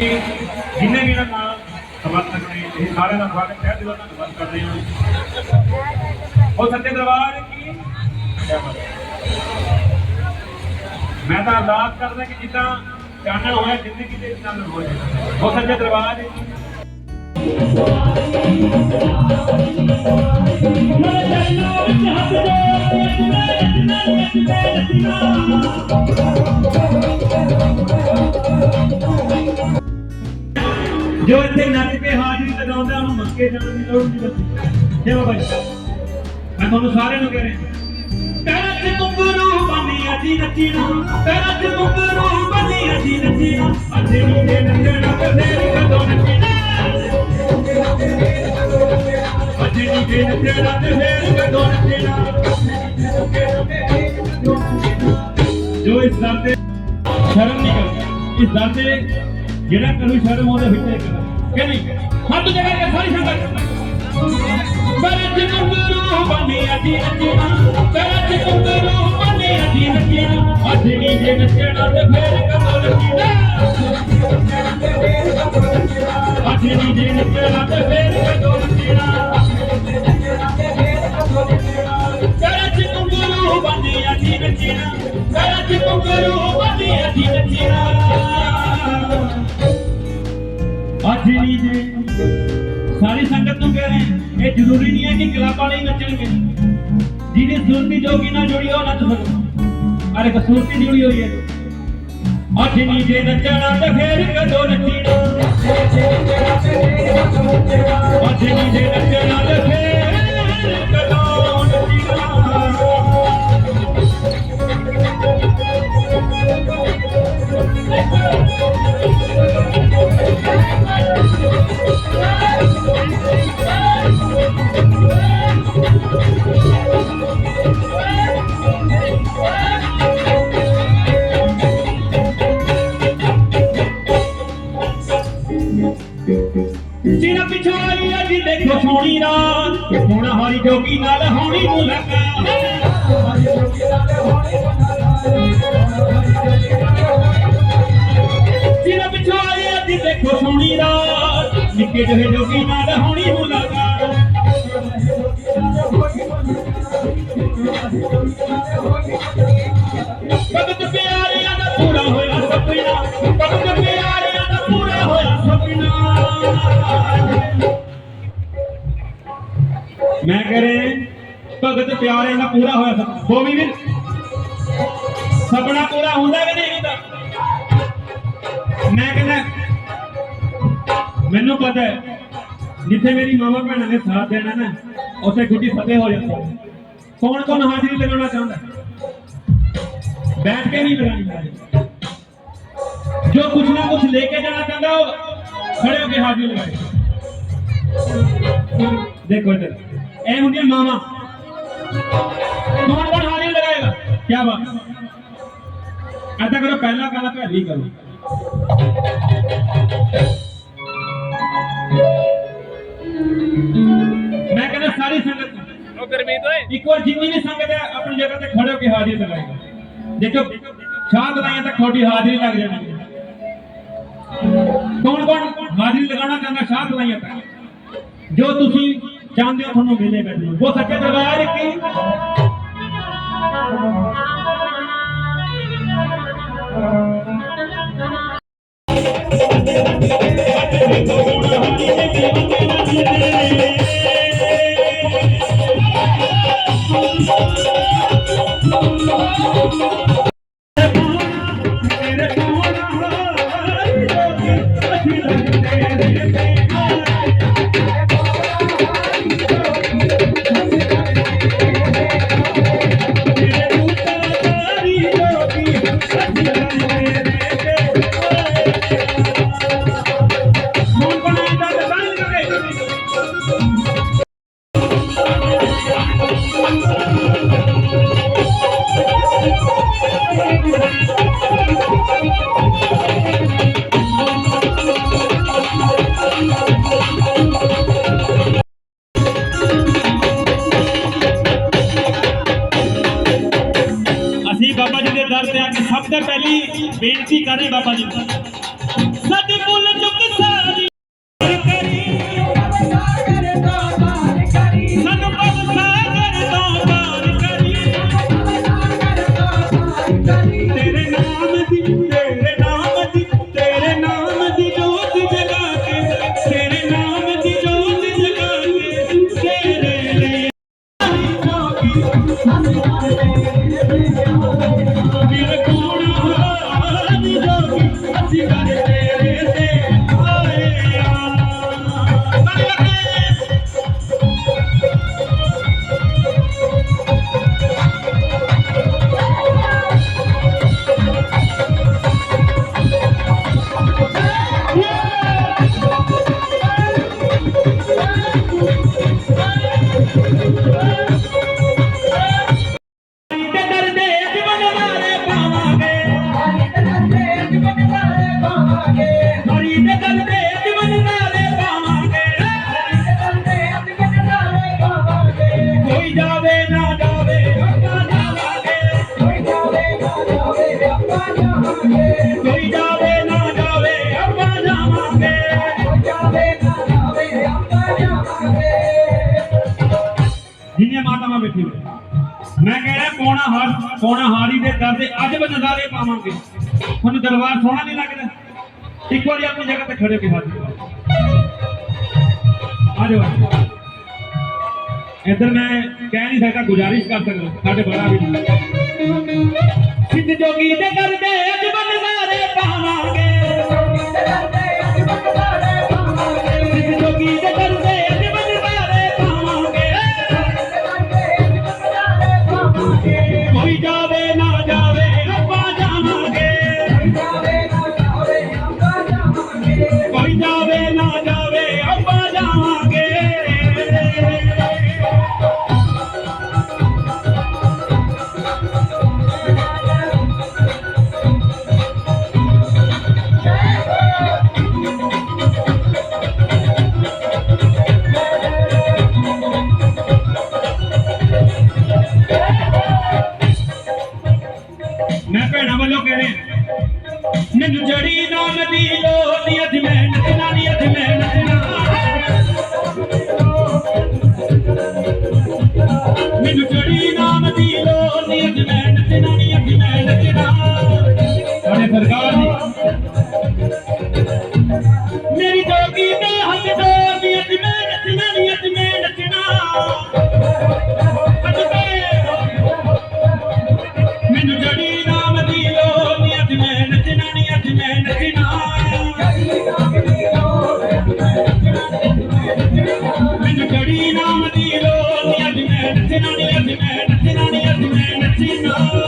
ਜਿੰਨੇ ਵੀ ਇਹਨਾਂ ਨਾਲ ਸਮਰਥਕ ਨੇ ਇਹ ਸਾਰਿਆਂ ਦਾ ਸਵਾਗਤ ਹੈ ਦਿਲੋਂ ਧੰਨਵਾਦ ਕਰਦੇ ਹਾਂ ਉਹ ਸੱਚੇ ਦਰਬਾਰ ਕੀ ਜੈ ਮਾਤਾ ਦੀ। ਮੈਂ ਤਾਂ ਅਰਦਾਸ ਕਰਦਾ ਕਿ ਜਿੱਦਾਂ ਚਾਨਣ ਹੋਇਆ ਜ਼ਿੰਦਗੀ ਦੇ ਚਾਨਣ ਹੋ ਜਾਏ ਉਹ ਸੱਚੇ ਦਰਬਾਰ ਕੀ ਜੋ ਇੱਥੇ ਨੱਚ ਕੇ ਹਾਜ਼ਰੀ ਲਗਾਉਂਦਾ ਉਹਨੂੰ ਮੰਗੇ ਜਾਣ ਦੀ ਲੋੜ ਨਹੀਂ ਪੈਂਦੀ ਜੇ ਬਾਬਾ ਮੈਂ ਤੁਹਾਨੂੰ ਸਾਰਿਆਂ ਨੂੰ ਕਹਿ ਰਿਹਾ ਪੈਰਾਂ 'ਚ ਕੁੰਗਰੂ ਬਣੀ ਅਜੀ ਨੱਚੀਣਾ ਪੈਰਾਂ 'ਚ ਕੁੰਗਰੂ ਬਣੀ ਅਜੀ ਨੱਚੀਣਾ ਅੱਧੇ ਮੁੰਡੇ ਨੱਚਣਾ ਤੇ ਕਦੋਂ ਨੱਚੀਣਾ ਅੱਧੇ ਮੁੰਡੇ ਨੱਚਣਾ ਤੇ ਫੇਰ ਕਦੋਂ ਨੱਚੀਣਾ ਜੋ ਇਸ ਦਰ ਤੇ ਸ਼ਰਮ ਨਹੀਂ ਕਰਦਾ। ਇਸ ਦਰ ਤੇ ਜਿਹੜਾ ਕਰੂ ਸ਼ਰਮ ਉਹਦੇ ਵਿੱਚੇ ਕਰਾ ਕਿ ਨਹੀਂ? ਹੱਥ ਜਗਾ ਕੇ ਸਾਰੀ ਸੰਗਤ। ਬਰਜ ਕੁੰਗਰੂ ਬਣੀ ਅਜੀ ਨੱਚਣਾ ਬਰਜ ਕੁੰਗਰੂ ਬਣੀ ਅਜੀ ਨੱਚਣਾ ਅਜਣੀ ਜੇ ਨੱਚਣਾ ਤੇ ਫੇਰ ਕਦੋਂ ਨੱਚਣਾ ਅਜਣੀ ਜੇ ਨੱਚਣਾ ਤੇ ਫੇਰ ਕਦੋਂ ਨੱਚਣਾ ਬਰਜ ਕੁੰਗਰੂ ਬਣੀ ਅਜੀ ਨੱਚਣਾ ਬਰਜ ਕੁੰਗਰੂ ਸਾਰੀ ਸੰਗਤ ਨੂੰ ਕਹਿ ਰਹੇ ਇਹ ਜ਼ਰੂਰੀ ਨਹੀਂ ਹੈ ਕਿ ਕਲਾਬਾਂ ਲਈ ਨੱਚਣਗੇ। ਜਿਹਦੀ ਸੁਰਤੀ ਜੋਗੀ ਨਾਲ ਜੁੜੀ ਹੋ ਨੱਚ ਸਕਦਾ। ਅਰੇ ਕਸੂਰਤੀ ਜੁੜੀ ਹੋਈ ਹੈ। ਅੱਜ ਨਹੀਂ ਜੇ ਨੱਚਣਾ ਤੇ ਫੇਰ ਕਦੋਂ ਨੱਚਣਾ ਅੱਜ ਸੋਹਣੀ ਰਾਤ ਸੋਹਣਾ ਹਾਰੀ ਜੋਗੀ ਨਾਲ ਹੋਣੀ ਮੁਲਾਕਾਤ। ਜਿਹੜਾ ਪਿਛੋਂ ਆਈ ਅੱਜ ਦੇਖੋ ਸੋਹਣੀ ਰਾਤ, ਨਿੱਕੇ ਜਿਹੇ ਜੋਗੀ ਨਾਲ ਹੋਣੀ ਮੁਲਾਕਾਤ। ਨੇ ਭਗਤ ਪਿਆਰੇ ਨਾਲ ਪੂਰਾ ਹੋਇਆ ਹੋਵੀ ਵੀ ਸਪਨਾ ਪੂਰਾ ਹੁੰਦਾ ਕਿ ਨਹੀਂ ਹੁੰਦਾ? ਮੈਂ ਕਹਿੰਦਾ, ਮੈਨੂੰ ਪਤਾ ਹੈ, ਜਿੱਥੇ ਮੇਰੀ ਮਾਮਾ ਭੈਣਾਂ ਨੇ ਸਾਥ ਦੇਣਾ ਨਾ, ਉੱਥੇ ਗੁੱਡੀ ਫਤਿਹ ਹੋ ਜਾਂਦੀ ਕੌਣ ਕੌਣ ਹਾਜ਼ਰੀ ਲਗਾਉਣਾ ਚਾਹੁੰਦਾ? ਬੈਠ ਕੇ ਨਹੀਂ ਲਗਾਉਣੀ ਜੋ ਕੁਝ ਨਾ ਕੁਝ ਲੈ ਕੇ ਜਾਣਾ ਚਾਹੁੰਦਾ ਉਹ ਖੜੇ ਹੋ ਕੇ ਹਾਜ਼ਰੀ ਲਗਾਏ ਦੇਖੋ ਇੱਧਰ। ਇਹ ਹੁੰਦੀਆਂ ਮਾਵਾ। ਕੌਣ ਕੌਣ ਹਾਲੀ ਲਗਾਏਗਾ। ਕੀ ਬਾਤ। ਐਤਾ ਕਰੋ ਪਹਿਲਾ ਕਾਲਾ ਭੈਲੀ ਕਰੋ। ਮੈਂ ਕਹਿੰਦਾ ਸਾਰੀ ਸੰਗਤ ਉਹ ਗਰਮੀਤ ਓਏ। ਇੱਕ ਵਾਰ ਜਿੰਨੀ ਵੀ ਸੰਗਤ ਹੈ ਆਪਣੀ ਜਗ੍ਹਾ ਤੇ ਖੜੇ ਹੋ ਕੇ ਹਾਜ਼ਰੀ ਲਗਾਏਗਾ। ਦੇਖੋ ਸ਼ਾਹ ਲਾਈਆਂ ਤਾਂ ਖੋਟੀ ਹਾਜ਼ਰੀ ਲੱਗ ਜਾਣੀ ਕੌਣ ਕੌਣ ਹਾਜ਼ਰੀ ਲਗਾਉਣਾ ਚਾਹੁੰਦਾ ਸ਼ਾਹ ਲਾਈਆਂ ਤਾਂ। ਜੋ ਤੁਸੀਂ ਚਾਹੁੰਦੇ ਹੋ ਤੁਹਾਨੂੰ ਮਿਲੇਗਾ ਜੀ ਉਹ ਸੱਚੇ ਦਰਬਾਰ ਕੀ ਬੇਨਤੀ ਕਰ ਰਹੇ ਬਾਬਾ ਜੀ। Thank you. ਪਾਵਾਂ ਬੈਠੀ ਮੈਂ ਕਹਿ ਰਿਹਾ ਕੋਣਾ ਹਾਰ ਕੋਣਾ ਹਾਰੀ ਦੇ ਦਰ ਦੇ ਅੱਜ ਵੀ ਨਜ਼ਾਰੇ ਪਾਵਾਂਗੇ। ਤੁਹਾਨੂੰ ਦਰਬਾਰ ਸੋਹਣਾ ਨਹੀਂ ਲੱਗਦਾ? ਇੱਕ ਵਾਰੀ ਆਪਣੀ ਜਗ੍ਹਾ ਤੇ ਖੜੇ ਹੋ ਕੇ ਹਾਜ਼ਰ ਆ ਜਾਓ ਇੱਧਰ ਮੈਂ ਕਹਿ ਨਹੀਂ ਸਕਦਾ ਗੁਜ਼ਾਰਿਸ਼ ਕਰ ਸਕਦਾ। ਸਾਡੇ ਬੜਾ ਵੀ। ਸਿੱਧ ਜੋਗੀ ਦੇ ਕਰਦੇ ਅੱਜ ਬਨਜ਼ਾਰੇ Nothing on the empty man, nothing on the empty man, nothing on.